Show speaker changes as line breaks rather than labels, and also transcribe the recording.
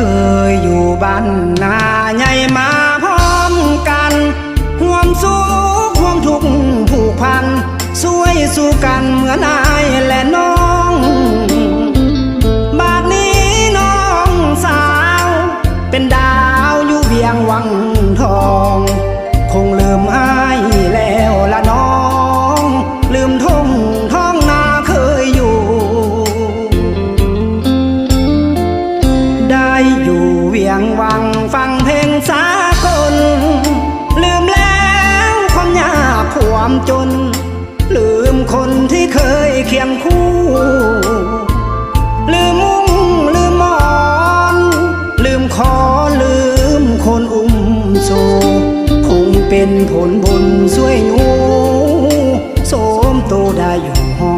เคยอยู่บ้านนาใหญ่มาพร้อมกันห่วมสุขห่วมทุกข์ผูกพันสวยสู้กันเหมือนอายและน้อง บาดนี้น้องสาว เป็นดาวอยู่เบียงวังทอง งวังฟังเพลงสากล ลืมแล้วความยากความจน ลืมคนที่เคยเคียงคู่ ลืมมุ้งลืมมอน ลืมคอลืมคนอุ้มโซ คงเป็นผลบุญช่วยหนูโสมโตได้อยู่ห้อง